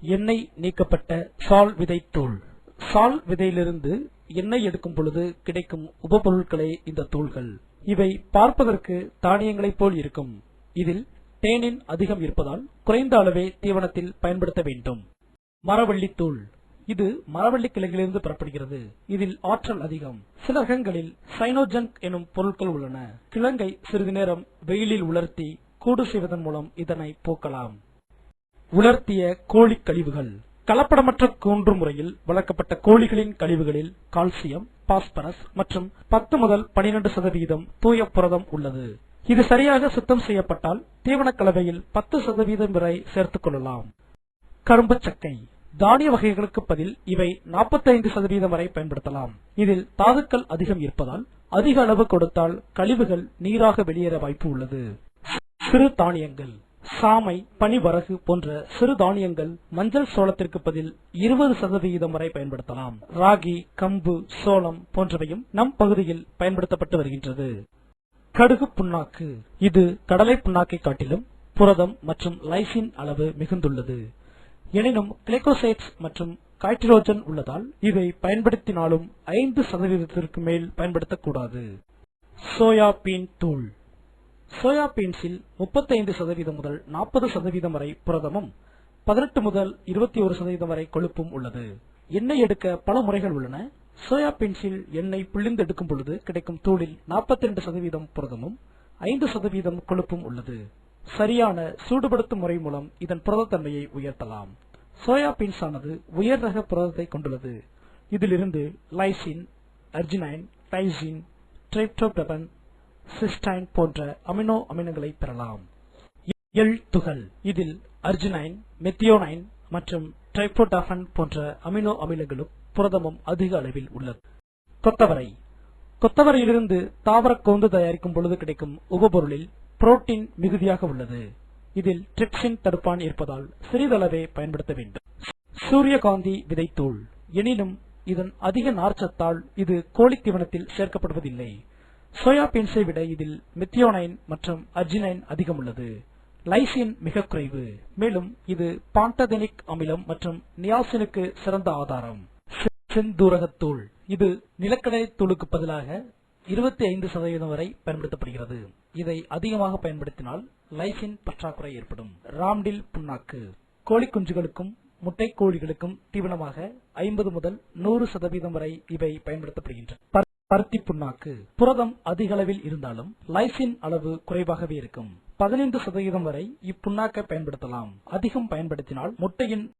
எண்ணெய் நீக்கப்பட்ட சால் விதைத்தூள் சால் விதையிலிருந்து எண்ணெய் எடுக்கும் பொழுது கிடைக்கும் உபபொருட்களே இந்த தூள்கள். இவை பார்ப்பதற்கு தானியங்களைப் போல் இருக்கும். இதில் தேனின் அதிகம் இருப்பதால் குறைந்த அளவே தீவனத்தில் பயன்படுத்த வேண்டும். மரவள்ளி தூள். இது மரவள்ளி கிழங்கிலிருந்து பெறப்படுகிறது. இதில் ஆற்றல் அதிகம். சில ரகங்களில் சைனோஜங்க் எனும் பொருட்கள் உள்ளன. கிழங்கை சிறிது நேரம் வெயிலில் உலர்த்தி கூடு செய்வதன் மூலம் இதனை போக்கலாம். உலர்த்திய கோழி கழிவுகள். கலப்படமற்ற கூன்று முறையில் வளர்க்கப்பட்ட கோழிகளின் கழிவுகளில் கால்சியம் பாஸ்பரஸ் மற்றும் பத்து முதல் 12% சதவீதம் தூய புரதம் உள்ளது. இது சரியாக சுத்தம் செய்யப்பட்டால் தீவனக் கலவையில் பத்து சதவீதம் வரை சேர்த்துக் கொள்ளலாம். கரும்பு சக்கை. தானிய வகைகளுக்கு பதில் இவை 45% சதவீதம் வரை பயன்படுத்தலாம். இதில் தாதுக்கள் அதிகம் இருப்பதால் அதிக அளவு கொடுத்தால் கழிவுகள் நீராக வெளியேற வாய்ப்பு உள்ளது. சிறு தானியங்கள். சாமை பனிவரகு போன்ற சிறு தானியங்கள் மஞ்சள் சோளத்திற்கு பதில் இருபது சதவிகிதம் வரை பயன்படுத்தலாம். ராகி கம்பு சோளம் போன்றவையும் நம் பகுதியில் பயன்படுத்தப்பட்டு வருகின்றது. கடுகு புண்ணாக்கு. இது கடலை புண்ணாக்கை காட்டிலும் புரதம் மற்றும் லைசின் அளவு மிகுந்துள்ளது. எனினும் கிளைகோசைட்ஸ் மற்றும் காய்ட்ரோஜன் உள்ளதால் இதை பயன்படுத்தினாலும் ஐந்து சதவீதத்திற்கு மேல் பயன்படுத்தக்கூடாது. சோயா பீன் தூள். சோயா பீன்ஸில் 35% சதவீதம் முதல் 40% சதவீதம் வரை புரதமும் 18 முதல் 21% சதவீதம் வரை கொழுப்பும் உள்ளது. எண்ணெய் எடுக்க பல முறைகள் உள்ளன. சோயா பீன்ஸில் எண்ணெய் பிழிந்து எடுக்கும் பொழுது கிடைக்கும் தூளில் 42% சதவீதம் புரதமும் ஐந்து சதவீதம் கொழுப்பும் உள்ளது. சரியான சூடுபடுத்தும் முறை மூலம் இதன் புரதத்தன்மையை உயர்த்தலாம். சோயா பீன்ஸ் ஆனது உயர் ரக புரதத்தை கொண்டுள்ளது. இதிலிருந்து lysine arginine tyrosine tryptophan cysteine போன்ற அமினோ அமிலங்களை பெறலாம். எள் துகள். இதில் அர்ஜினைன் மெத்தியோனைன் மற்றும் ட்ரைப்டோடாஃபன் போன்ற அமினோ அமிலங்களும் புரதமும் அதிக அளவில் உள்ளது. கொத்தவரை. கொத்தவரையிலிருந்து தாவர கோந்து தயாரிக்கும் பொழுது கிடைக்கும் உபபொருளில் புரோட்டீன் மிகுதியாக உள்ளது. இதில் ட்ரிப்சின் தடுப்பான் இருப்பதால் சிறிதளவே பயன்படுத்த வேண்டும். சூரியகாந்தி விதைத்தூள். எனினும் இதன் அதிக நார்ச்சத்தால் இது கோழித்தீவனத்தில் சேர்க்கப்படுவதில்லை. சோயா பீன்ஸை விட இதில் மெத்தியோனைன் மற்றும் அர்ஜினைன் அதிகம் உள்ளது லைசின் மிக குறைவு. மேலும் இது பாண்டதெனிக் அமிலம் மற்றும் நியாசினுக்கு சிறந்த ஆதாரம். செந்தூரகத்தூள் இது நிலக்கடலை தூளுக்கு பதிலாக 25% சதவீதம் வரை பயன்படுத்தப்படுகிறது. இதை அதிகமாக பயன்படுத்தினால் லைசின் பற்றாக்குறை ஏற்படும். ராம்டில் புண்ணாக்கு. கோழி குஞ்சுகளுக்கும் முட்டை கோழிகளுக்கும் தீவனமாக 50 முதல் நூறு சதவீதம் வரை இவை பயன்படுத்தப்படுகின்றன. பருத்தி புண்ணாக்கு. புரதம் அதிக அளவில் இருந்தாலும் லைசின் அளவு குறைவாகவே இருக்கும். 15% சதவீதம் வரை இப்புண்ணாக்கை பயன்படுத்தலாம். அதிகம் பயன்படுத்தினால் முட்டையின்